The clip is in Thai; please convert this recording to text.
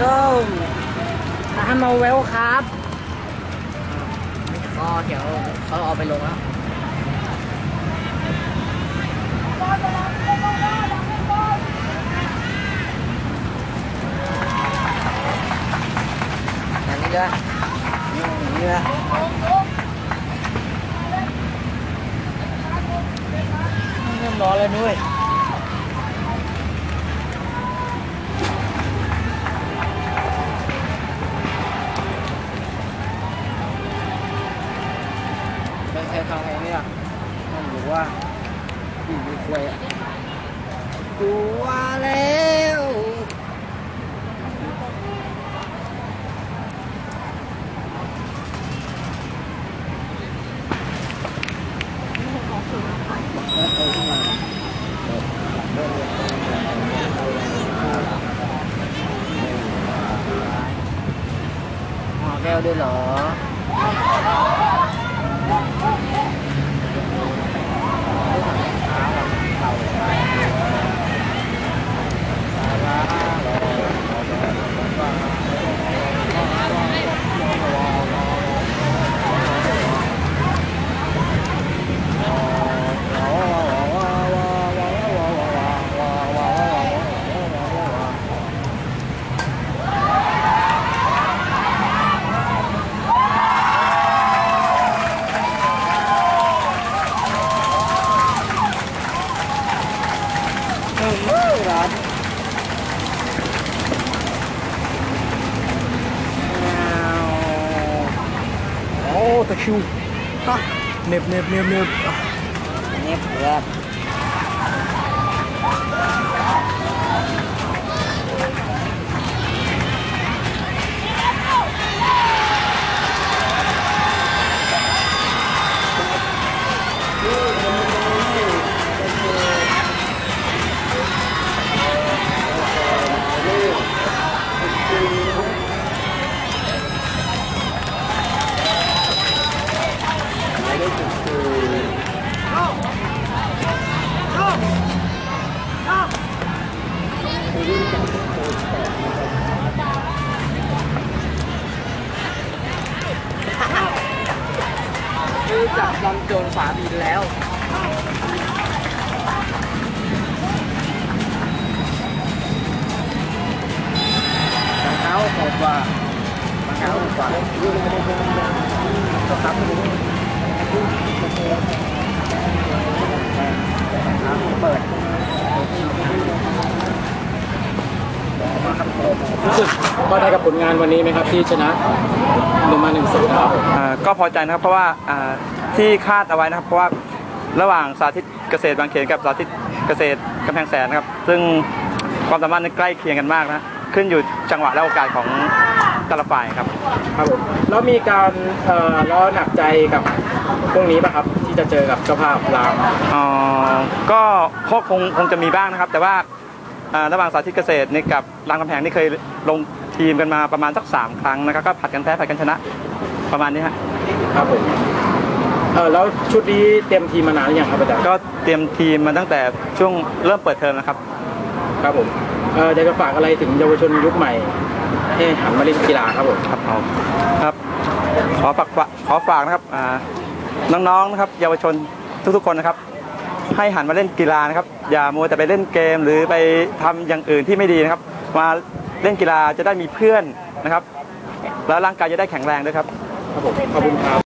เวลครับก็เดี๋ยวเขาเอาไปลงแล้วอันนี้ด้วยอย่นี้นะเริ่มร้อนแล้วนุ้ย ไม่รู้ว่าอยู่ในค วยอะกลัวแล้วห คือจับลำโจรฝาบินแล้วบางเท้าโหดว่าบาเท้าโหดกว่าก็ค รู้สึกพอใจกับผลงานวันนี้ไหมครับที่ชนะหนึ่งมาหนึ่งศูนย์ครับอ่าก็พอใจนะครับเพราะว่าอ่าที่คาดเอาไว้นะครับ เพราะว่าระหว่างสาธิตเกษตรบางเขนกับสาธิตเกษตรกำแพงแสนนะครับ ซึ่งความสามารถนั้นใกล้เคียงกันมากนะ ขึ้นอยู่จังหวะและโอกาสของ แต่ละฝ่ายครับ ครับผมแล้วมีการเอ่อล้อหนักใจกับพวกนี้ป่ะครับ ที่จะเจอกับเจ้าภาพลาวอ๋อก็ก็คงคงจะมีบ้างนะครับ แต่ว่าอ่าระหว่างสาธิตเกษตรนี่กับรามคำแพงนี่เคยลงทีมกันมาประมาณสักสามครั้งนะครับก็ผัดกันแพ้ผัดกันชนะประมาณนี้ฮะครับผมเออแล้วชุดนี้เตรียมทีมมานานหรือยังครับอาจารย์ก็เตรียมทีมมาตั้งแต่ช่วงเริ่มเปิดเทอมนะครับ ครับผมเอออยากจะฝากอะไรถึงเยาวชนยุคใหม่ ให้หันมาเล่นกีฬาครับผมครับผมครับ ขอฝากขอฝากนะครับอ่าน้องๆนะครับ เยาวชนทุกๆคนนะครับ ให้หันมาเล่นกีฬานะครับ อย่ามัวแต่ไปเล่นเกมหรือไปทำอย่างอื่นที่ไม่ดีนะครับ มาเล่นกีฬาจะได้มีเพื่อนนะครับ แล้วร่างกายจะได้แข็งแรงด้วยครับครับผมขอบคุณครับ